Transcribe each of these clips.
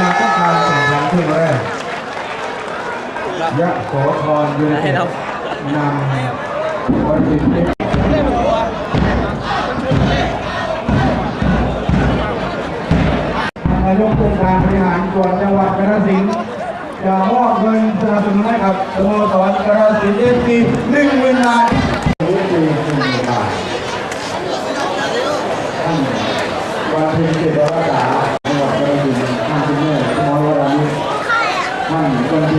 นาต้องการแข่งขันเพื่อแรกยะโสธรยูเนเต็ดนำวันจิตเล็กนายกองค์การบริหารส่วนจังหวัดกระสินจะมอบเงินสนับสนุนให้กับสโมสรกระสินเอฟซีหนึ่งหมื่นบาท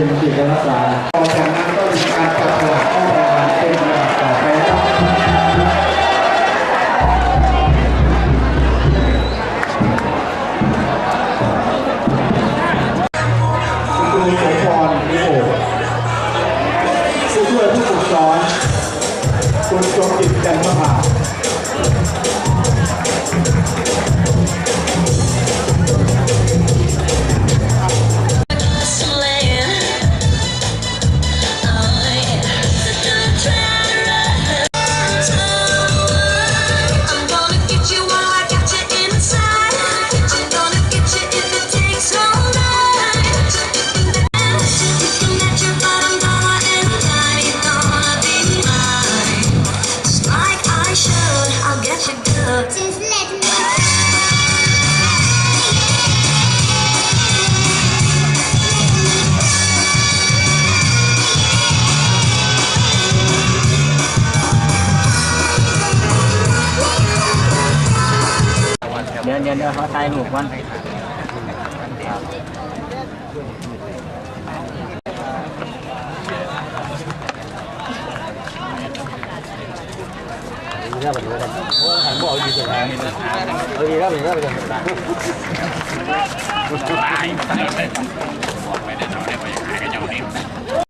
านคนจิตรักษาต่อจากนั้นก็มีการจับสลากข้อรางวัลเป็นลำดับต่อไปครับคุณครูสมพรนิโอผู้ช่วยผู้ฝึกสอน ฉันเถอะ Just let me เดี๋ยวเดี๋ยวเดี๋ยวเขาตายรูปกวัน นี่ก็แบบนี้กันหันบอกดีสุดแล้วเอาดีก็แบบนี้ก็ไปกันไปไปไป